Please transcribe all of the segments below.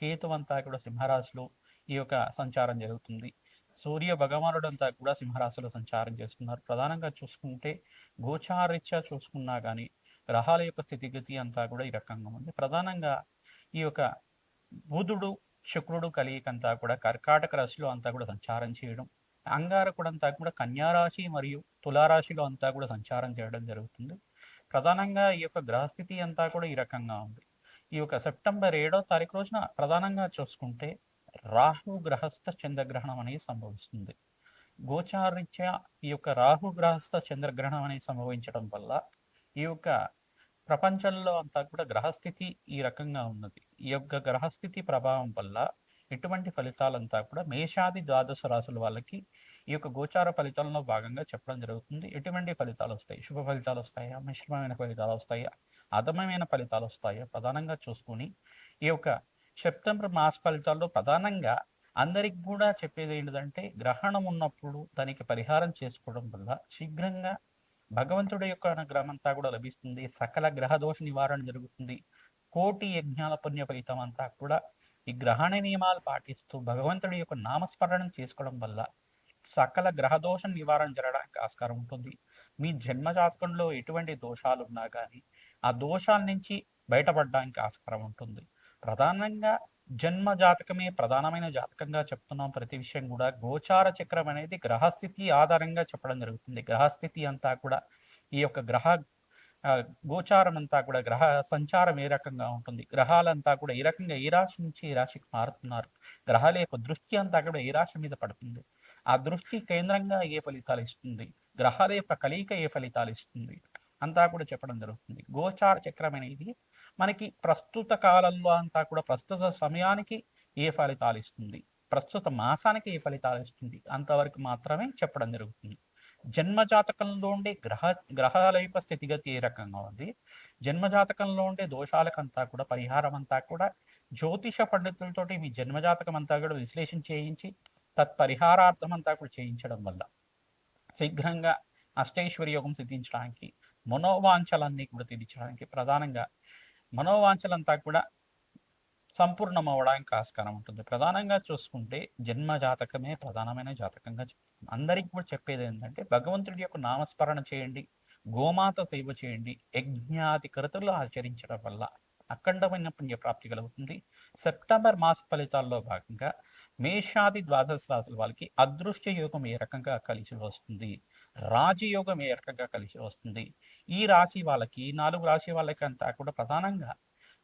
కేతు అంతా కూడా సింహరాశిలో ఈ యొక్క సంచారం జరుగుతుంది. సూర్య భగవానుడు అంతా కూడా సింహరాశిలో సంచారం చేస్తున్నారు. ప్రధానంగా చూసుకుంటే గోచారీత్యా చూసుకున్నా కానీ గ్రహాల యొక్క స్థితిగతి అంతా కూడా ఈ రకంగా ఉంది. ప్రధానంగా ఈ యొక్క బుధుడు శుక్రుడు కలియిక అంతా కూడా కర్కాటక రాశిలో అంతా కూడా సంచారం చేయడం అంగారకుడు అంతా కూడా కన్యారాశి మరియు తులారాశిలో అంతా కూడా సంచారం చేయడం జరుగుతుంది. ప్రధానంగా ఈ యొక్క గ్రహస్థితి అంతా కూడా ఈ రకంగా ఉంది. ఈ యొక్క సెప్టెంబర్ ఏడో తారీఖు రోజున ప్రధానంగా చూసుకుంటే రాహు గ్రహస్థ చంద్రగ్రహణం అనేది సంభవిస్తుంది. గోచారీత్యా ఈ యొక్క రాహు గ్రహస్థ చంద్రగ్రహణం అనేది సంభవించడం వల్ల ఈ యొక్క ప్రపంచంలో అంతా కూడా గ్రహస్థితి ఈ రకంగా ఉన్నది. ఈ యొక్క గ్రహస్థితి ప్రభావం వల్ల ఎటువంటి ఫలితాలంతా కూడా మేషాది ద్వాదశ రాసుల వాళ్ళకి ఈ యొక్క గోచార ఫలితాలలో భాగంగా చెప్పడం జరుగుతుంది. ఎటువంటి ఫలితాలు వస్తాయి? శుభ ఫలితాలు వస్తాయా? మిశ్రమమైన ఫలితాలు వస్తాయా? అధమమైన ఫలితాలు వస్తాయో. ప్రధానంగా చూసుకొని ఈ యొక్క సెప్టెంబర్ మాస ఫలితాల్లో ప్రధానంగా అందరికి కూడా చెప్పేది ఏంటంటే గ్రహణం ఉన్నప్పుడు దానికి పరిహారం చేసుకోవడం వల్ల శీఘ్రంగా భగవంతుడి యొక్క అనుగ్రహం అంతా కూడా లభిస్తుంది. సకల గ్రహదోష నివారణ జరుగుతుంది. కోటి యజ్ఞాల పుణ్య ఫలితం అంతా కూడా ఈ గ్రహణ నియమాలు పాటిస్తూ భగవంతుడి యొక్క నామస్మరణం చేసుకోవడం వల్ల సకల గ్రహదోషం నివారణ జరగడానికి ఆస్కారం ఉంటుంది. మీ జన్మ జాతకంలో ఎటువంటి దోషాలు ఉన్నా కానీ ఆ దోషాల నుంచి బయటపడడానికి ఆస్కారం ఉంటుంది. ప్రధానంగా జన్మ జాతకమే ప్రధానమైన జాతకంగా చెప్తున్నాం ప్రతి విషయం కూడా. గోచార చక్రం అనేది గ్రహస్థితి ఆధారంగా చెప్పడం జరుగుతుంది. గ్రహస్థితి అంతా కూడా ఈ యొక్క గ్రహ గోచారం అంతా కూడా గ్రహ సంచారం ఏ రకంగా ఉంటుంది? గ్రహాలంతా కూడా ఏ రకంగా ఏ రాశి నుంచి ఏ రాశికి మారుతున్నారు? గ్రహాల యొక్క దృష్టి అంతా కూడా ఏ రాశి మీద పడుతుంది? ఆ దృష్టి కేంద్రంగా ఏ ఫలితాలు ఇస్తుంది? గ్రహాల యొక్క కలయిక ఏ ఫలితాలు ఇస్తుంది? అంతా కూడా చెప్పడం జరుగుతుంది. గోచార చక్రం అనేది మనకి ప్రస్తుత కాలంలో అంతా కూడా ప్రస్తుత సమయానికి ఏ ఫలితాలు ఇస్తుంది? ప్రస్తుత మాసానికి ఏ ఫలితాలు ఇస్తుంది? అంతవరకు మాత్రమే చెప్పడం జరుగుతుంది. జన్మ జాతకంలో ఉండే గ్రహ గ్రహాల యొక్క స్థితిగతి ఏ రకంగా ఉంది? జన్మజాతకంలో ఉండే దోషాలకంతా కూడా పరిహారం అంతా కూడా జ్యోతిష పండితులతోటి మీ జన్మజాతకం అంతా కూడా విశ్లేషణ చేయించి తత్పరిహారార్థం అంతా కూడా చేయించడం వల్ల శీఘ్రంగా అష్టైశ్వర్య యోగం సిద్ధించడానికి మనోవాంఛలన్నీ కూడా తీర్చడానికి ప్రధానంగా మనోవాంఛలంతా కూడా సంపూర్ణం అవడానికి ఆస్కారం ఉంటుంది. ప్రధానంగా చూసుకుంటే జన్మ జాతకమే ప్రధానమైన జాతకంగా చెప్తుంది. అందరికి కూడా చెప్పేది ఏంటంటే భగవంతుడి యొక్క నామస్మరణ చేయండి గోమాత సేవ చేయండి యజ్ఞాది కృతులు ఆచరించడం వల్ల అఖండమైన పుణ్యప్రాప్తి కలుగుతుంది. సెప్టెంబర్ మాస ఫలితాల్లో భాగంగా మేషాది ద్వాదశ రాశుల వాళ్ళకి అదృష్ట యోగం ఏ రకంగా కలిసి వస్తుంది? రాజయోగం ఏ రకంగా కలిసి వస్తుంది. ఈ రాశి వాళ్ళకి నాలుగు రాశి వాళ్ళకి అంతా కూడా ప్రధానంగా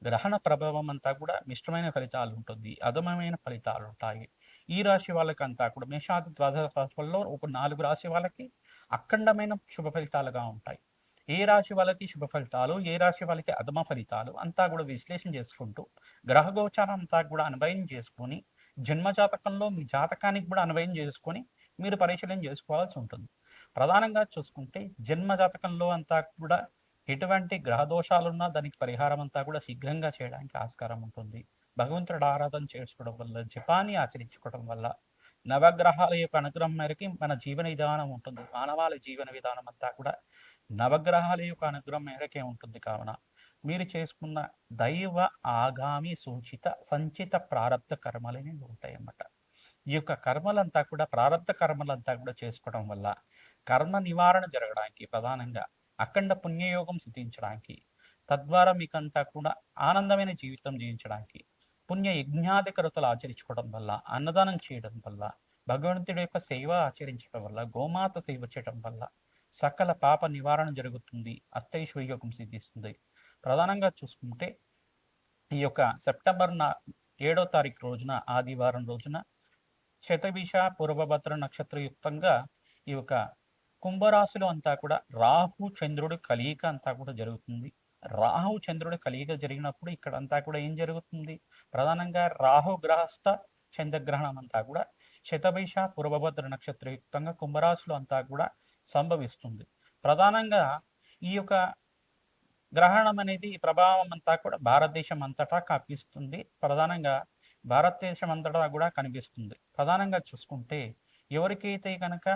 గ్రహణ ప్రభావం అంతా కూడా మిశ్రమైన ఫలితాలు ఉంటుంది. అధమమైన ఫలితాలు ఉంటాయి. ఈ రాశి వాళ్ళకంతా కూడా మేషాది ద్వాదశ రాశుల్లో ఒక నాలుగు రాశి వాళ్ళకి అఖండమైన శుభ ఫలితాలుగా ఉంటాయి. ఏ రాశి వాళ్ళకి శుభ ఫలితాలు ఏ రాశి వాళ్ళకి అధమ ఫలితాలు అంతా కూడా విశ్లేషణ చేసుకుంటూ గ్రహ గోచారం అంతా కూడా అనుభయం చేసుకొని జన్మ జాతకంలో మీ జాతకానికి కూడా అనుభయం చేసుకొని మీరు పరిశీలన చేసుకోవాల్సి ఉంటుంది. ప్రధానంగా చూసుకుంటే జన్మ జాతకంలో అంతా కూడా ఎటువంటి గ్రహ దోషాలున్నా దానికి పరిహారం అంతా కూడా శీఘ్రంగా చేయడానికి ఆస్కారం ఉంటుంది. భగవంతుడు ఆరాధన చేసుకోవడం వల్ల జపాన్ని ఆచరించుకోవడం వల్ల నవగ్రహాల యొక్క అనుగ్రహం మేరకి మన జీవన విధానం ఉంటుంది. మానవాళి జీవన విధానం అంతా కూడా నవగ్రహాల యొక్క అనుగ్రహం మేరకే ఉంటుంది కావున. మీరు చేసుకున్న దైవ ఆగామి సూచిత సంచిత ప్రారంధ కర్మలని ఉంటాయన్నమాట. ఈ యొక్క కర్మలంతా కూడా ప్రారంధ కర్మలంతా కూడా చేసుకోవడం వల్ల కర్మ నివారణ జరగడానికి ప్రధానంగా అఖండ పుణ్యయోగం సిద్ధించడానికి తద్వారా మీకంతా కూడా ఆనందమైన జీవితం జీవించడానికి పుణ్య యజ్ఞాధికరతలు ఆచరించుకోవడం వల్ల అన్నదానం చేయడం వల్ల భగవంతుడి యొక్క సేవ ఆచరించడం వల్ల గోమాత సేవ చేయడం వల్ల సకల పాప నివారణ జరుగుతుంది అష్టైశ్వర్యోగం సిద్ధిస్తుంది. ప్రధానంగా చూసుకుంటే ఈ యొక్క సెప్టెంబర్ నా ఏడో తారీఖు రోజున ఆదివారం రోజున శతభిష పూర్వభద్ర నక్షత్రయుక్తంగా ఈ యొక్క కుంభరాశిలో అంతా కూడా రాహు చంద్రుడు కలియిక అంతా కూడా జరుగుతుంది. రాహు చంద్రుడు కలియిక జరిగినప్పుడు ఇక్కడ అంతా కూడా ఏం జరుగుతుంది? ప్రధానంగా రాహు గ్రహస్థ చంద్రగ్రహణం అంతా కూడా శతభైష పూర్వభద్ర నక్షత్రయుక్తంగా కుంభరాశిలో అంతా కూడా సంభవిస్తుంది. ప్రధానంగా ఈ యొక్క గ్రహణం అనేది ప్రభావం అంతా కూడా భారతదేశం అంతటా కనిపిస్తుంది. ప్రధానంగా భారతదేశం అంతటా కూడా కనిపిస్తుంది. ప్రధానంగా చూసుకుంటే ఎవరికైతే కనుక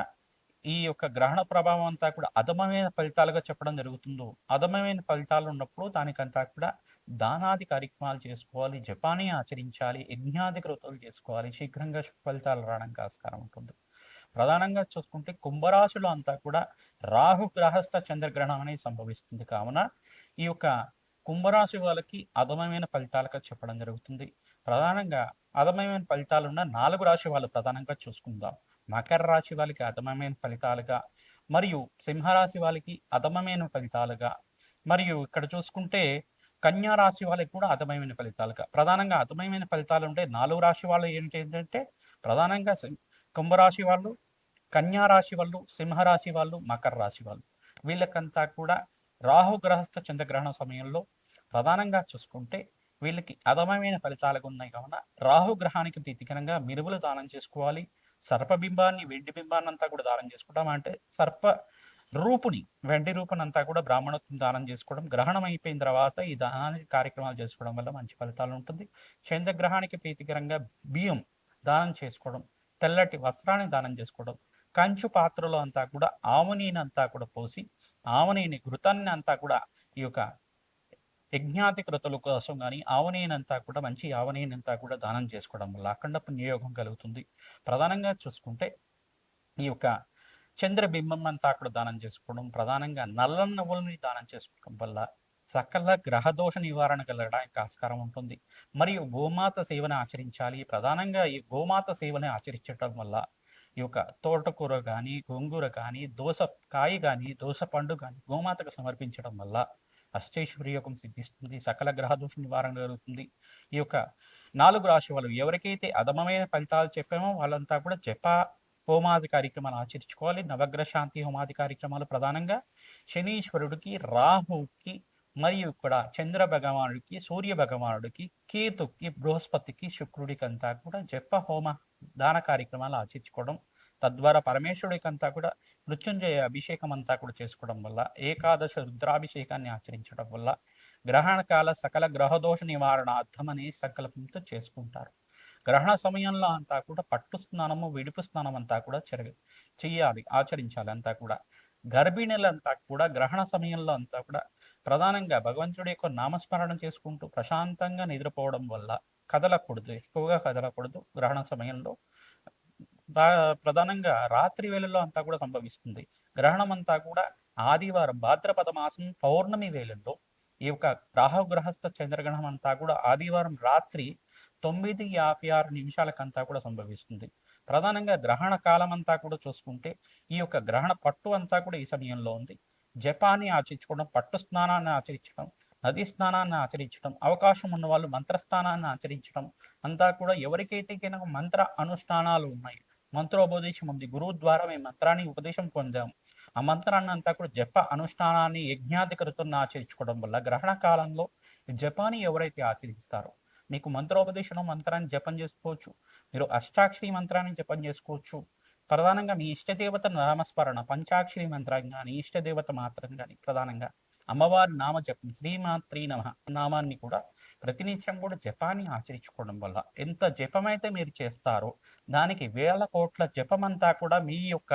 ఈ యొక్క గ్రహణ ప్రభావం అంతా కూడా అధమమైన ఫలితాలుగా చెప్పడం జరుగుతుందో అధమమైన ఫలితాలు ఉన్నప్పుడు దానికంతా కూడా దానాది కార్యక్రమాలు చేసుకోవాలి జపానీ ఆచరించాలి యజ్ఞాది కృతులు చేసుకోవాలి శీఘ్రంగా ఫలితాలు రావడానికి ఆస్కారం ఉంటుంది. ప్రధానంగా చూసుకుంటే కుంభరాశులు అంతా కూడా రాహు గ్రహస్థ చంద్రగ్రహణం అనేది సంభవిస్తుంది. కావున ఈ యొక్క కుంభరాశి వాళ్ళకి అధమమైన ఫలితాలుగా చెప్పడం జరుగుతుంది. ప్రధానంగా అధమమైన ఫలితాలు ఉన్న నాలుగు రాశి వాళ్ళు ప్రధానంగా చూసుకుందాం. మకర రాశి వాళ్ళకి అధమమైన ఫలితాలుగా మరియు సింహరాశి వాళ్ళకి అధమమైన ఫలితాలుగా మరియు ఇక్కడ చూసుకుంటే కన్యా రాశి వాళ్ళకి కూడా అధమమైన ఫలితాలుగా. ప్రధానంగా అధమమైన ఫలితాలు ఉంటే నాలుగు రాశి వాళ్ళు ఏంటి ఏంటంటే ప్రధానంగా కుంభరాశి వాళ్ళు కన్యా రాశి వాళ్ళు సింహరాశి వాళ్ళు మకర రాశి వాళ్ళు. వీళ్ళకంతా కూడా రాహు గ్రహస్థ చంద్రగ్రహణ సమయంలో ప్రధానంగా చూసుకుంటే వీళ్ళకి అధమమైన ఫలితాలుగా ఉన్నాయి. కావున రాహు గ్రహానికి ప్రీతికరంగా మిరువులు దానం చేసుకోవాలి. సర్పబింబాన్ని వెండి బింబాన్ని అంతా కూడా దానం చేసుకోవడం అంటే సర్ప రూపుని వెండి రూపునంతా కూడా బ్రాహ్మణత్వం దానం చేసుకోవడం గ్రహణం అయిపోయిన తర్వాత ఈ దానానికి కార్యక్రమాలు చేసుకోవడం వల్ల మంచి ఫలితాలు ఉంటుంది. చంద్రగ్రహానికి ప్రీతికరంగా బియ్యం దానం చేసుకోవడం తెల్లటి వస్త్రాన్ని దానం చేసుకోవడం కంచు పాత్రలో అంతా కూడా ఆవునీని అంతా కూడా పోసి ఆవునీని ఘృతాన్ని అంతా కూడా ఈ యొక్క యజ్ఞాతి కృతుల కోసం కానీ ఆవనేనంతా కూడా మంచి ఆవనేనంతా కూడా దానం చేసుకోవడం వల్ల అఖండ పుణ్యయోగం కలుగుతుంది. ప్రధానంగా చూసుకుంటే ఈ యొక్క చంద్రబింబం అంతా కూడా దానం చేసుకోవడం ప్రధానంగా నల్ల నవ్వులని దానం చేసుకోవడం వల్ల సకల గ్రహదోష నివారణ కలగడానికి ఆస్కారం ఉంటుంది. మరియు గోమాత సేవను ఆచరించాలి. ప్రధానంగా ఈ గోమాత సేవని ఆచరించడం వల్ల ఈ యొక్క తోటకూర కానీ గోంగూర కానీ దోస కాయ కానీ దోస పండు కానీ గోమాతకు సమర్పించడం వల్ల యోగం సిద్ధిస్తుంది సకల గ్రహదోష నివారణ జరుగుతుంది. ఈ యొక్క నాలుగు రాశి వాళ్ళు ఎవరికైతే అధమమైన ఫలితాలు చెప్పామో వాళ్ళంతా కూడా జప హోమాది కార్యక్రమాలు ఆచరించుకోవాలి. నవగ్రహ శాంతి హోమాది కార్యక్రమాలు ప్రధానంగా శనీశ్వరుడికి రాహుకి మరియు ఇక్కడ చంద్ర భగవానుడికి సూర్య భగవానుడికి కేతుకి బృహస్పతికి శుక్రుడికి అంతా కూడా జప హోమ దాన కార్యక్రమాలు ఆచరించుకోవడం తద్వారా పరమేశ్వరుడికంతా కూడా మృత్యుంజయ అభిషేకం అంతా కూడా చేసుకోవడం వల్ల ఏకాదశ రుద్రాభిషేకాన్ని ఆచరించడం వల్ల గ్రహణ కాల సకల గ్రహదోష నివారణ అర్థమని సంకల్పంతో చేసుకుంటారు. గ్రహణ సమయంలో అంతా కూడా పట్టు స్నానము విడుపు స్నానం అంతా కూడా చెరగ చెయ్యాలి ఆచరించాలి అంతా కూడా. గర్భిణులంతా కూడా గ్రహణ సమయంలో అంతా కూడా ప్రధానంగా భగవంతుడి యొక్క నామస్మరణ చేసుకుంటూ ప్రశాంతంగా నిద్రపోవడం వల్ల కదలకూడదు ఎక్కువగా కదలకూడదు గ్రహణ సమయంలో. ప్రధానంగా రాత్రి వేళల్లో అంతా కూడా సంభవిస్తుంది. గ్రహణం అంతా కూడా ఆదివారం భాద్రపద మాసం పౌర్ణమి వేళల్లో ఈ యొక్క రాహుగ్రహస్థ చంద్రగ్రహణం అంతా కూడా ఆదివారం రాత్రి తొమ్మిది యాభై ఆరు నిమిషాలకంతా కూడా సంభవిస్తుంది. ప్రధానంగా గ్రహణ కాలం అంతా కూడా చూసుకుంటే ఈ యొక్క గ్రహణ పట్టు అంతా కూడా ఈ సమయంలో ఉంది. జపాన్ని ఆచరించుకోవడం పట్టు స్నానాన్ని ఆచరించడం నది స్నానాన్ని ఆచరించడం అవకాశం ఉన్న వాళ్ళు మంత్రస్థానాన్ని ఆచరించడం అంతా కూడా ఎవరికైతే కనుక మంత్ర అనుష్ఠానాలు ఉన్నాయి మంత్రోపదేశం ఉంది గురువు ద్వారా మేము మంత్రాన్ని ఉపదేశం పొందాము. ఆ మంత్రాన్ని అంతా కూడా జప అనుష్ఠానాన్ని యజ్ఞాధికృతులను ఆచరించుకోవడం వల్ల గ్రహణ కాలంలో జపాన్ని ఎవరైతే ఆచరిస్తారో మీకు మంత్రోపదేశం మంత్రాన్ని జపం చేసుకోవచ్చు. మీరు అష్టాక్షరి మంత్రాన్ని జపం చేసుకోవచ్చు. ప్రధానంగా మీ ఇష్టదేవత నామస్మరణ పంచాక్షరి మంత్రం కానీ ఇష్టదేవత మాత్రం కానీ ప్రధానంగా అమ్మవారి నామ జపం శ్రీమాత్రీ నమ నామాన్ని కూడా ప్రతినిత్యం కూడా జపాన్ని ఆచరించుకోవడం వల్ల ఎంత జపమైతే మీరు చేస్తారో దానికి వేల కోట్ల జపమంతా కూడా మీ యొక్క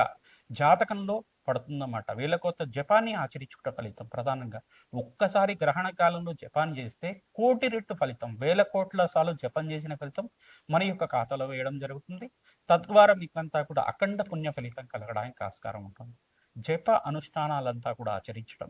జాతకంలో పడుతుందన్నమాట. వేల కోట్ల జపాన్ని ఆచరించుకున్న ఫలితం ప్రధానంగా ఒక్కసారి గ్రహణ కాలంలో జపాన్ చేస్తే కోటి రెట్టు ఫలితం వేల కోట్ల సార్లు జపం చేసిన ఫలితం మన యొక్క ఖాతాలో వేయడం జరుగుతుంది. తద్వారా మీకంతా కూడా అఖండ పుణ్య ఫలితం కలగడానికి ఆస్కారం ఉంటుంది. జప అనుష్ఠానాలంతా కూడా ఆచరించడం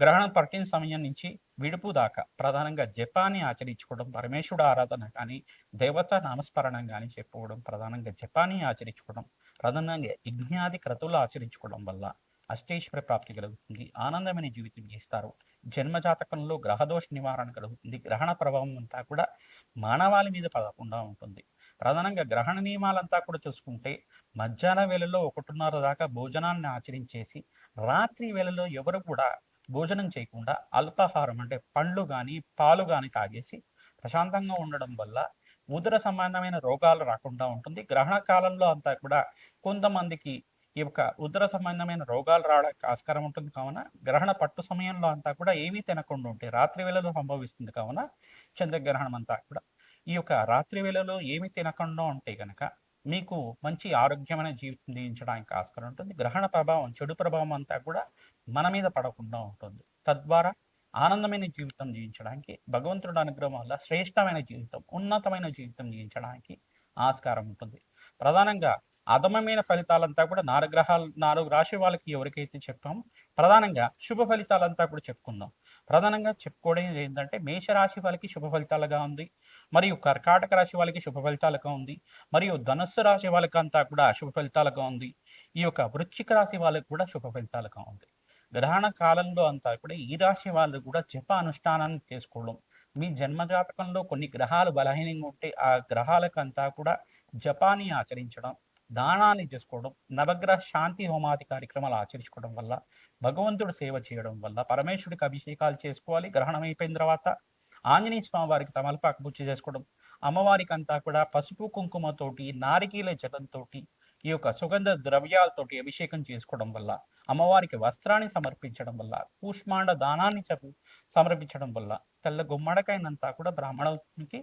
గ్రహణం పట్టిన సమయం నుంచి విడుపు దాకా ప్రధానంగా జపాన్ని ఆచరించుకోవడం పరమేశ్వరుడు ఆరాధన కానీ దేవత నామస్మరణం కానీ చెప్పుకోవడం ప్రధానంగా జపాన్ని ఆచరించుకోవడం ప్రధానంగా యజ్ఞాది క్రతువులు ఆచరించుకోవడం వల్ల అష్టేశ్వర ప్రాప్తి కలుగుతుంది ఆనందమైన జీవితం చేస్తారు. జన్మజాతకంలో గ్రహదోష నివారణ కలుగుతుంది గ్రహణ ప్రభావం అంతా కూడా మానవాళి మీద పడకుండా ఉంటుంది. ప్రధానంగా గ్రహణ నియమాలంతా కూడా చూసుకుంటే మధ్యాహ్న వేళలో ఒకటిన్నర దాకా భోజనాన్ని ఆచరించేసి రాత్రి వేళలో ఎవరు కూడా భోజనం చేయకుండా అల్పాహారం అంటే పండ్లు కానీ పాలు కానీ తాగేసి ప్రశాంతంగా ఉండడం వల్ల ఉదర సంబంధమైన రోగాలు రాకుండా ఉంటుంది. గ్రహణ కాలంలో అంతా కూడా కొంతమందికి ఈ యొక్క ఉదర సంబంధమైన రోగాలు రావడానికి ఆస్కారం ఉంటుంది. కావున గ్రహణ పట్టు సమయంలో అంతా కూడా ఏమీ తినకుండా ఉంటే రాత్రి వేళలో సంభవిస్తుంది. కావున చంద్రగ్రహణం అంతా కూడా ఈ యొక్క రాత్రి వేళలో ఏమి తినకుండా ఉంటే కనుక మీకు మంచి ఆరోగ్యమైన జీవితం జీవించడానికి ఆస్కారం ఉంటుంది. గ్రహణ ప్రభావం చెడు ప్రభావం అంతా కూడా మన మీద పడకుండా ఉంటుంది. తద్వారా ఆనందమైన జీవితం జీవించడానికి భగవంతుడి అనుగ్రహం వల్ల శ్రేష్టమైన జీవితం ఉన్నతమైన జీవితం జీవించడానికి ఆస్కారం ఉంటుంది. ప్రధానంగా అధమమైన ఫలితాలంతా కూడా నాలుగు గ్రహాలు నాలుగు రాశి వాళ్ళకి ఎవరికైతే చెప్పామో ప్రధానంగా శుభ ఫలితాలంతా కూడా చెప్పుకుందాం. ప్రధానంగా చెప్పుకోవడం ఏంటంటే మేషరాశి వాళ్ళకి శుభ ఫలితాలుగా ఉంది. మరియు కర్కాటక రాశి వాళ్ళకి శుభ ఫలితాలుగా ఉంది. మరియు ధనుస్సు రాశి వాళ్ళకి అంతా కూడా శుభ ఫలితాలుగా ఉంది. ఈ యొక్క వృశ్చిక రాశి వాళ్ళకి కూడా శుభ ఫలితాలుగా ఉంది. గ్రహణ కాలంలో అంతా కూడా ఈ రాశి వాళ్ళు కూడా జప అనుష్ఠానాన్ని చేసుకోవడం. మీ జన్మజాతకంలో కొన్ని గ్రహాలు బలహీనంగా ఉంటే ఆ గ్రహాలకంతా కూడా జపాన్ని ఆచరించడం దానాన్ని చేసుకోవడం నవగ్రహ శాంతి హోమాది కార్యక్రమాలు ఆచరించుకోవడం వల్ల భగవంతుడు సేవ చేయడం వల్ల పరమేశ్వరుడికి అభిషేకాలు చేసుకోవాలి గ్రహణం అయిపోయిన తర్వాత ఆంజనేయ స్వామి వారికి తమలపాకు పూజ చేసుకోవడం అమ్మవారికి అంతా కూడా పసుపు కుంకుమతోటి నారికీల జలంతో ఈ యొక్క సుగంధ ద్రవ్యాలతోటి అభిషేకం చేసుకోవడం వల్ల అమ్మవారికి వస్త్రాన్ని సమర్పించడం వల్ల కూష్మాండ దానాన్ని సమర్పించడం వల్ల తెల్ల గుమ్మడకైనంతా కూడా బ్రాహ్మణునికి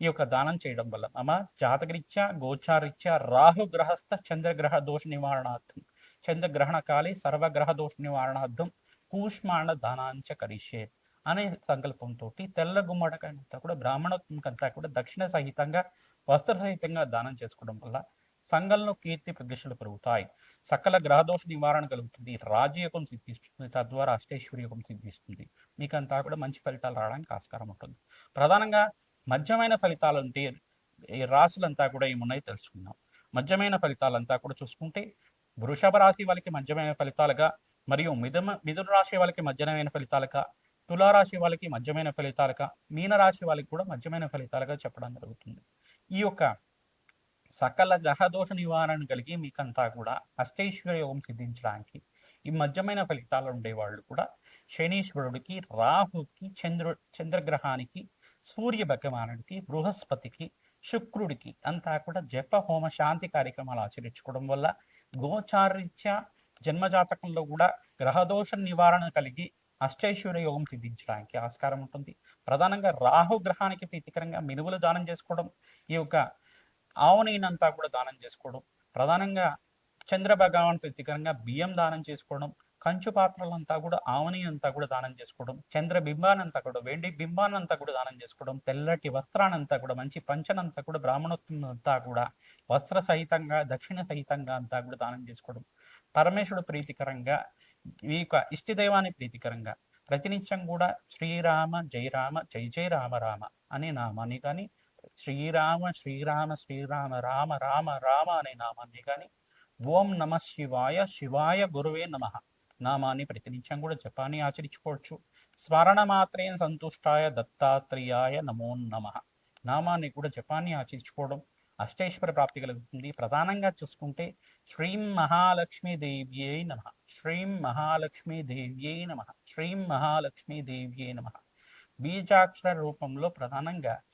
ఈ యొక్క దానం చేయడం వల్ల అమ్మ జాతకరీత్యా గోచారీత్యా రాహు గ్రహస్థ చంద్రగ్రహ దోష నివారణార్థం చంద్రగ్రహణ కాలే సర్వగ్రహ దోష నివారణార్థం కూష్మాండ దానాంచ కరిషే అనే సంకల్పంతో తెల్ల గుమ్మడకంతా కూడా బ్రాహ్మణత్వంకంతా కూడా దక్షిణ సహితంగా వస్త్ర సహితంగా దానం చేసుకోవడం వల్ల సంఘంలో కీర్తి ప్రతిష్టలు పెరుగుతాయి. సకల గ్రహదోష నివారణ కలుగుతుంది. రాజయోగం సిద్ధిస్తుంది. తద్వారా అష్టేశ్వరి యోగం సిద్ధిస్తుంది. మీకంతా కూడా మంచి ఫలితాలు రావడానికి ఆస్కారం ఉంటుంది. ప్రధానంగా మధ్యమైన ఫలితాలు అంటే ఈ రాశులంతా కూడా ఏమున్నాయి తెలుసుకుందాం. మధ్యమైన ఫలితాలంతా కూడా చూసుకుంటే వృషభ రాశి వాళ్ళకి మధ్యమైన ఫలితాలుగా మరియు మిథున మిథున రాశి వాళ్ళకి మధ్యమైన ఫలితాలుగా తులారాశి వాళ్ళకి మధ్యమైన ఫలితాలుగా మీనరాశి వాళ్ళకి కూడా మధ్యమైన ఫలితాలుగా చెప్పడం జరుగుతుంది. ఈ యొక్క సకల గ్రహదోష నివారణ కలిగి మీకంతా కూడా అష్టైశ్వర్య యోగం సిద్ధించడానికి ఈ మధ్యమైన ఫలితాలు ఉండేవాళ్ళు కూడా శనీశ్వరుడికి రాహుకి చంద్రు చంద్రగ్రహానికి సూర్య భగవానుడికి బృహస్పతికి శుక్రుడికి అంతా కూడా జప హోమ శాంతి కార్యక్రమాలు ఆచరించుకోవడం వల్ల గోచారీత్యా జన్మజాతకంలో కూడా గ్రహదోష నివారణ కలిగి అష్టైశ్వర్య యోగం సిద్ధించడానికి ఆస్కారం ఉంటుంది. ప్రధానంగా రాహు గ్రహానికి ప్రీతికరంగా మినువులు దానం చేసుకోవడం ఈ యొక్క ఆవునైనంతా కూడా దానం చేసుకోవడం ప్రధానంగా చంద్ర భగవాన్ ప్రతికరంగా బియ్యం దానం చేసుకోవడం కంచు పాత్రలంతా కూడా ఆవని అంతా కూడా దానం చేసుకోవడం చంద్ర బింబానంతా కూడా వెండి బింబానంతా కూడా దానం చేసుకోవడం తెల్లటి వస్త్రానంతా కూడా మంచి పంచనంతా కూడా బ్రాహ్మణోత్వం అంతా కూడా వస్త్ర సహితంగా దక్షిణ సహితంగా అంతా కూడా దానం చేసుకోవడం. పరమేశ్వరుడు ప్రీతికరంగా ఈ యొక్క ఇష్టదైవాన్ని ప్రీతికరంగా ప్రతినిత్యం కూడా శ్రీరామ జై రామ జై జై రామ రామ అనే నామాన్ని కానీ శ్రీరామ శ్రీరామ శ్రీరామ రామ రామ రామ అనే నామాన్ని కానీ ఓం నమ శివాయ శివాయ గురువే నమ నామాన్ని ప్రతినిత్యం కూడా జపాన్ని ఆచరించుకోవచ్చు. స్మరణమాత్రేం సంతుష్టాయ దత్తాత్రేయాయ నమో నమ నామాన్ని కూడా జపాన్ని ఆచరించుకోవడం అష్టేశ్వర ప్రాప్తి కలుగుతుంది. ప్రధానంగా చూసుకుంటే శ్రీం మహాలక్ష్మీ దేవ్యై నమ శ్రీం మహాలక్ష్మీ దేవ్యై నమ శ్రీం మహాలక్ష్మీ దేవ్యై నమ బీజాక్షర రూపంలో ప్రధానంగా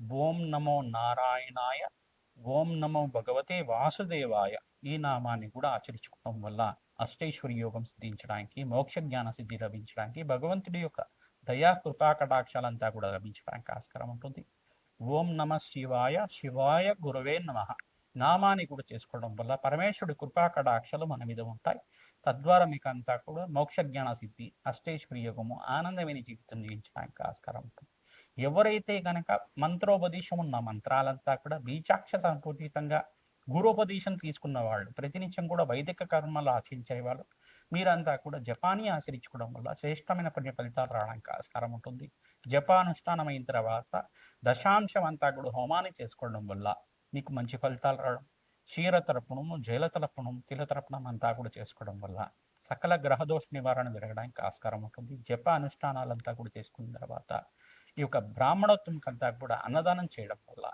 ఓం నమో నారాయణాయ ఓం నమో భగవతే వాసుదేవాయ ఈ నామాన్ని కూడా ఆచరించుకోవడం వల్ల అష్టైశ్వరి యోగం సిద్ధించడానికి మోక్ష జ్ఞాన సిద్ధి లభించడానికి భగవంతుడి యొక్క దయా కృపాకటాక్షాలంతా కూడా లభించడానికి ఆస్కారం ఉంటుంది. ఓం నమ శివాయ శివాయ గురవే నమ. నామాన్ని కూడా చేసుకోవడం వల్ల పరమేశ్వరుడి కృపా కటాక్షలు మన మీద ఉంటాయి. తద్వారా మీకు అంతా కూడా మోక్ష జ్ఞాన సిద్ధి అష్టేశ్వరి యోగము ఆనందమైన జీవితం జీవించడానికి ఆస్కారం ఉంటుంది. ఎవరైతే గనక మంత్రోపదేశం ఉన్న మంత్రాలంతా కూడా బీజాక్ష సంపూరితంగా గురోపదేశం తీసుకున్న వాళ్ళు ప్రతినిత్యం కూడా వైదిక కర్మలు ఆచరించే వాళ్ళు మీరంతా కూడా జపాని ఆచరించుకోవడం వల్ల శ్రేష్టమైన పుణ్య ఫలితాలు రావడానికి ఆస్కారం ఉంటుంది. జపానుష్ఠానం అయిన తర్వాత దశాంశం అంతా కూడా హోమాన్ని చేసుకోవడం వల్ల మీకు మంచి ఫలితాలు రావడం క్షీర తరపుణము జైల తరపుణం తిల తరపుణం అంతా కూడా చేసుకోవడం వల్ల సకల గ్రహదోష నివారణ జరగడానికి ఆస్కారం ఉంటుంది. జప అనుష్ఠానాలంతా కూడా చేసుకున్న తర్వాత ఈ యొక్క బ్రాహ్మణోత్వంకంతా కూడా అన్నదానం చేయడం వల్ల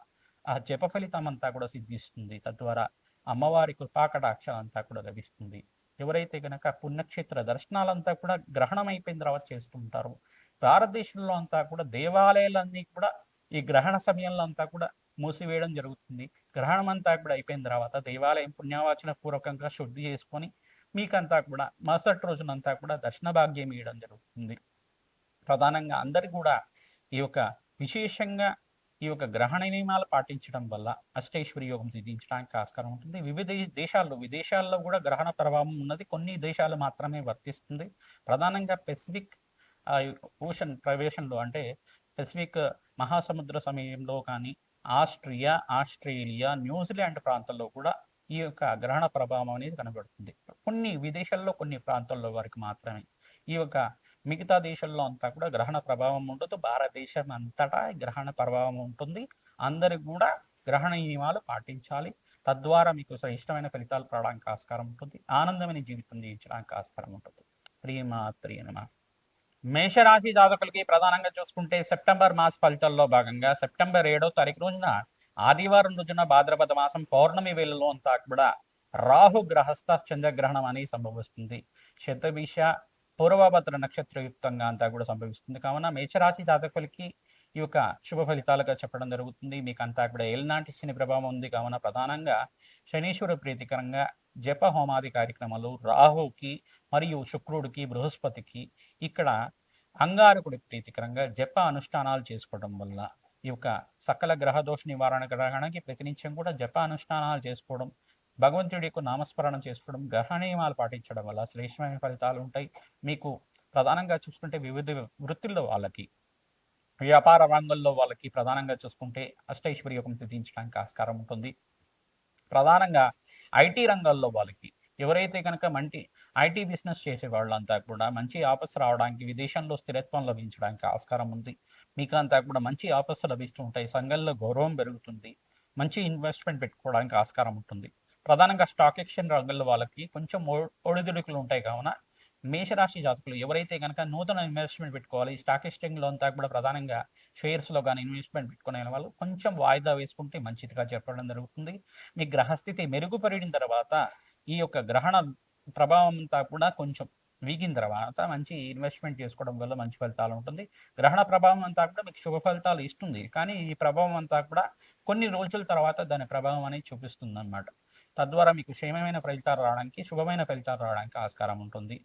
ఆ జప ఫలితం అంతా కూడా సిద్ధిస్తుంది. తద్వారా అమ్మవారి కృపాకటాక్షలంతా కూడా లభిస్తుంది. ఎవరైతే గనక పుణ్యక్షేత్ర దర్శనాలంతా కూడా గ్రహణం అయిపోయిన తర్వాత చేస్తుంటారు భారతదేశంలో అంతా కూడా దేవాలయాలన్నీ కూడా ఈ గ్రహణ సమయంలో అంతా కూడా మూసివేయడం జరుగుతుంది. గ్రహణం అంతా కూడా అయిపోయిన తర్వాత దేవాలయం పుణ్యవాచన పూర్వకంగా శుద్ధి చేసుకొని మీకంతా కూడా మరుసటి రోజునంతా కూడా దర్శన భాగ్యం ఇవ్వడం జరుగుతుంది. ప్రధానంగా అందరు కూడా ఈ యొక్క విశేషంగా ఈ యొక్క గ్రహణ నియమాలు పాటించడం వల్ల అష్టైశ్వర్య యోగం సిద్ధించడానికి ఆస్కారం ఉంటుంది. వివిధ దేశాల్లో విదేశాల్లో కూడా గ్రహణ ప్రభావం ఉన్నది. కొన్ని దేశాలు మాత్రమే వర్తిస్తుంది. ప్రధానంగా పెసిఫిక్ ఓషన్ ప్రవేశంలో అంటే పెసిఫిక్ మహాసముద్ర సమయంలో కానీ ఆస్ట్రియా ఆస్ట్రేలియా న్యూజిలాండ్ ప్రాంతాల్లో కూడా ఈ యొక్క గ్రహణ ప్రభావం అనేది కనబడుతుంది. కొన్ని విదేశాల్లో కొన్ని ప్రాంతాల్లో వరకు మాత్రమే ఈ యొక్క మిగతా దేశాల్లో అంతా కూడా గ్రహణ ప్రభావం ఉండదు. భారతదేశం అంతటా గ్రహణ ప్రభావం ఉంటుంది. అందరికి కూడా గ్రహణ నియమాలు పాటించాలి. తద్వారా మీకు ఇష్టమైన ఫలితాలు రావడానికి ఆస్కారం ఉంటుంది. ఆనందమైన జీవితం జీవించడానికి ఆస్కారం ఉంటుంది. ప్రియమాత్రి అనమ మేషరాశి జాతకులకి ప్రధానంగా చూసుకుంటే సెప్టెంబర్ మాస ఫలితాల్లో భాగంగా సెప్టెంబర్ ఏడో తారీఖు రోజున ఆదివారం రోజున భాద్రపద మాసం పౌర్ణమి వేళలో అంతా కూడా రాహు గ్రహస్థ చంద్రగ్రహణం అనేది సంభవిస్తుంది. శతభిష పూర్వభద్ర నక్షత్రయుక్తంగా అంతా కూడా సంభవిస్తుంది. కావున మేచరాశి జాతకులకి ఈ యొక్క శుభ ఫలితాలుగా చెప్పడం జరుగుతుంది. మీకు అంతా కూడా ఏలినాటి శని ప్రభావం ఉంది. కావున ప్రధానంగా శనీశ్వర ప్రీతికరంగా జప హోమాది కార్యక్రమాలు రాహుకి మరియు శుక్రుడికి బృహస్పతికి ఇక్కడ అంగారకుడి ప్రీతికరంగా జప అనుష్ఠానాలు చేసుకోవడం వల్ల ఈ యొక్క సకల గ్రహదోష నివారణ గ్రహణకి ప్రతినిత్యం కూడా జప అనుష్ఠానాలు చేసుకోవడం భగవంతుడి యొక్క నామస్మరణం చేసుకోవడం గ్రహ నియమాలు పాటించడం వల్ల శ్రేష్టమైన ఫలితాలు ఉంటాయి. మీకు ప్రధానంగా చూసుకుంటే వివిధ వృత్తుల్లో వాళ్ళకి వ్యాపార రంగంలో వాళ్ళకి ప్రధానంగా చూసుకుంటే అష్టైశ్వర్యోగం సిద్ధించడానికి ఆస్కారం ఉంటుంది. ప్రధానంగా ఐటీ రంగాల్లో వాళ్ళకి ఎవరైతే కనుక మంచి ఐటీ బిజినెస్ చేసే వాళ్ళంతా కూడా మంచి ఆఫర్స్ రావడానికి విదేశంలో స్థిరత్వం లభించడానికి ఆస్కారం ఉంది. మీకు అంతా కూడా మంచి ఆఫర్స్ లభిస్తూ ఉంటాయి. సంఘంలో గౌరవం పెరుగుతుంది. మంచి ఇన్వెస్ట్మెంట్ పెట్టుకోవడానికి ఆస్కారం ఉంటుంది. ప్రధానంగా స్టాక్ ఎక్స్చేంజ్ రంగంలో వాళ్ళకి కొంచెం ఒడిదుడుకులు ఉంటాయి కావున మేషరాశి జాతకులు ఎవరైతే కనుక నూతన ఇన్వెస్ట్మెంట్ పెట్టుకోవాలి స్టాక్ ఎక్స్చేంజ్లో అంతా కూడా ప్రధానంగా షేర్స్లో కానీ ఇన్వెస్ట్మెంట్ పెట్టుకునే వాళ్ళు కొంచెం వాయిదా వేసుకుంటే మంచిదిగా చెప్పడం జరుగుతుంది. మీ గ్రహస్థితి మెరుగుపడిన తర్వాత ఈ యొక్క గ్రహణ ప్రభావం అంతా కూడా కొంచెం వీగిన తర్వాత మంచి ఇన్వెస్ట్మెంట్ చేసుకోవడం వల్ల మంచి ఫలితాలు ఉంటుంది. గ్రహణ ప్రభావం అంతా కూడా మీకు శుభ ఫలితాలు ఇస్తుంది. కానీ ఈ ప్రభావం అంతా కూడా కొన్ని రోజుల తర్వాత దాని ప్రభావం అనేది చూపిస్తుంది అన్నమాట తద్వారా మీకు క్షేమమైన ఫలితాలు రావడానికి శుభమైన ఫలితాలు రావడానికి ఆస్కారం ఉంటుంది.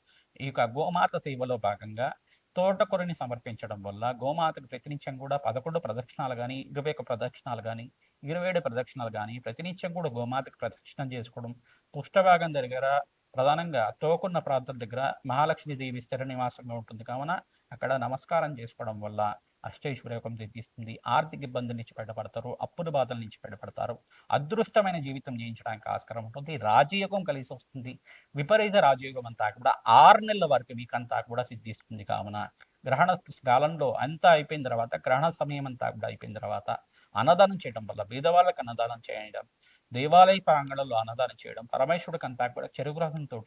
ఈ యొక్క గోమాత సేవలో భాగంగా తోటకూరని సమర్పించడం వల్ల గోమాతకు ప్రతినిత్యం కూడా పదకొండు ప్రదక్షిణాలు కానీ ఇరవై ఒక ప్రదక్షిణాలు కానీ ఇరవై ఏడు ప్రదక్షిణాలు కానీ ప్రతినిత్యం కూడా గోమాతకు ప్రదక్షిణం చేసుకోవడం పుష్టభాగం దగ్గర ప్రధానంగా తోకున్న ప్రాంతం దగ్గర మహాలక్ష్మీదేవి స్థిర నివాసంగా ఉంటుంది. కావున అక్కడ నమస్కారం చేసుకోవడం వల్ల అష్టైశ్వర్యకం తెప్పిస్తుంది ఆర్థిక ఇబ్బందుల నుంచి బయటపడతారు. అప్పుల బాధల నుంచి బయటపడతారు. అదృష్టమైన జీవితం జీవించడానికి ఆస్కారం ఉంటుంది. రాజయోగం కలిసి వస్తుంది. విపరీత రాజయోగం అంతా కూడా ఆరు నెలల వరకు మీకు అంతా కూడా సిద్ధిస్తుంది కావున. గ్రహణ కాలంలో అంతా అయిపోయిన తర్వాత గ్రహణ సమయం అంతా కూడా అయిపోయిన తర్వాత అన్నదానం చేయడం వల్ల పేదవాళ్ళకి అన్నదానం చేయడం దేవాలయ ప్రాంగణంలో అన్నదానం చేయడం పరమేశ్వరుడికి అంతా కూడా చెరుకు రసంతో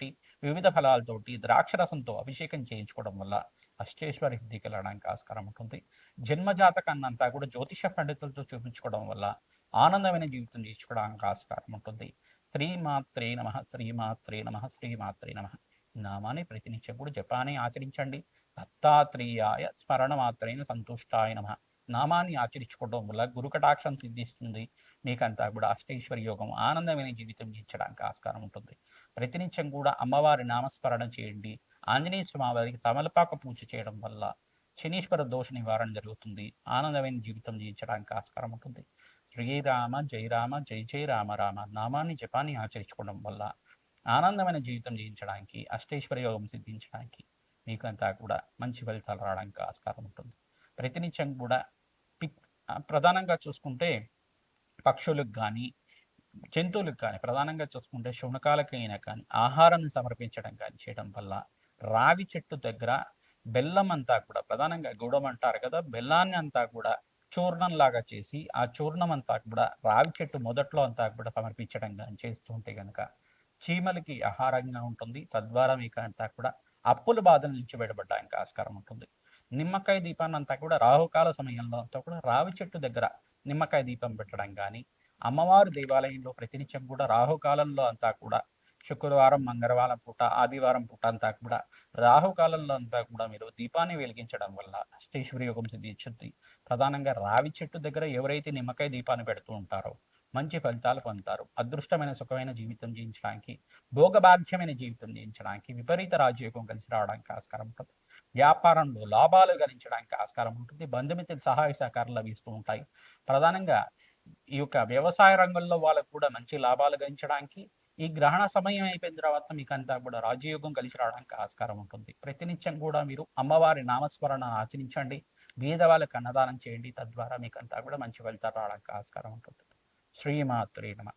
వివిధ ఫలాలతోటి ద్రాక్ష రసంతో అభిషేకం చేయించుకోవడం వల్ల అష్టేశ్వరి సిద్ధికి వెళ్ళడానికి ఆస్కారం ఉంటుంది. జన్మజాతకాన్ని అంతా కూడా జ్యోతిష పండితులతో చూపించుకోవడం వల్ల ఆనందమైన జీవితం తీసుకోవడానికి ఆస్కారం ఉంటుంది. శ్రీమాత్రే నమ శ్రీమాత్రే నమ శ్రీమాత్రే నమ. నామాన్ని ప్రతినిత్యం కూడా జపాన్ని ఆచరించండి. దత్తాత్రేయాయ స్మరణ మాత్రైన సంతుష్టాయ నమ. నామాన్ని ఆచరించుకోవడం వల్ల గురుకటాక్షం సిద్ధిస్తుంది. మీకంతా కూడా అష్టైశ్వర్య యోగం ఆనందమైన జీవితం జీవించడానికి ఆస్కారం ఉంటుంది. ప్రతినిత్యం కూడా అమ్మవారి నామస్మరణ చేయండి. ఆంజనేయ స్వామి వారికి తమలపాక పూజ చేయడం వల్ల శనీశ్వర దోష నివారణ జరుగుతుంది. ఆనందమైన జీవితం జీవించడానికి ఆస్కారం ఉంటుంది. శ్రీరామ జై రామ జై జై రామ రామ నామాన్ని జపాన్ని ఆచరించుకోవడం వల్ల ఆనందమైన జీవితం జీవించడానికి అష్టేశ్వర యోగం సిద్ధించడానికి మీకంతా కూడా మంచి ఫలితాలు రావడానికి ఆస్కారం ఉంటుంది. ప్రతినిత్యం కూడా పిక్ ప్రధానంగా చూసుకుంటే పక్షులకు కానీ జంతువులకు కానీ ప్రధానంగా చూసుకుంటే శునకాలకైనా కానీ ఆహారాన్ని సమర్పించడం కానీ చేయడం వల్ల రావి చెట్టు దగ్గర బెల్లం అంతా కూడా ప్రధానంగా గుడం అంటారు కదా బెల్లాన్ని అంతా కూడా చూర్ణం లాగా చేసి ఆ చూర్ణం అంతా కూడా రావి చెట్టు మొదట్లో అంతా కూడా సమర్పించడం కానీ చేస్తూ ఉంటే కనుక చీమలకి ఆహారంగా ఉంటుంది. తద్వారా మీకు అంతా కూడా అప్పుల బాధల నుంచి బయటపడడానికి ఆస్కారం ఉంటుంది. నిమ్మకాయ దీపాన్ని అంతా కూడా రాహుకాల సమయంలో అంతా కూడా రావి చెట్టు దగ్గర నిమ్మకాయ దీపం పెట్టడం కానీ అమ్మవారు దేవాలయంలో ప్రతినిత్యం కూడా రాహుకాలంలో అంతా కూడా శుక్రవారం మంగళవారం పూట ఆదివారం పూట అంతా కూడా రాహుకాలంలో అంతా కూడా మీరు దీపాన్ని వెలిగించడం వల్ల అష్టేశ్వరి యోగం సిద్ధించుద్ది ప్రధానంగా రావి చెట్టు దగ్గర ఎవరైతే నిమ్మకాయ దీపాన్ని పెడుతూ ఉంటారో మంచి ఫలితాలు పొందుతారు. అదృష్టమైన సుఖమైన జీవితం జీవించడానికి భోగభాగ్యమైన జీవితం జీవించడానికి విపరీత రాజయోగం కలిసి రావడానికి ఆస్కారం ఉంటుంది. వ్యాపారంలో లాభాలు గణించడానికి ఆస్కారం ఉంటుంది. బంధుమిత్రులు సహాయ సహకారాలు లభిస్తూ ఉంటాయి. ప్రధానంగా ఈ యొక్క వ్యవసాయ రంగంలో వాళ్ళకు కూడా మంచి లాభాలు గణించడానికి ఈ గ్రహణ సమయం అయిపోయిన తర్వాత మీకు అంతా కూడా రాజయోగం కలిసి రావడానికి ఆస్కారం ఉంటుంది. ప్రతినిత్యం కూడా మీరు అమ్మవారి నామస్మరణ ఆచరించండి. బీదవాళ్ళకి అన్నదానం చేయండి. తద్వారా మీకు అంతా కూడా మంచి ఫలితాలు రావడానికి ఆస్కారం ఉంటుంది. శ్రీమాత్రే నమ.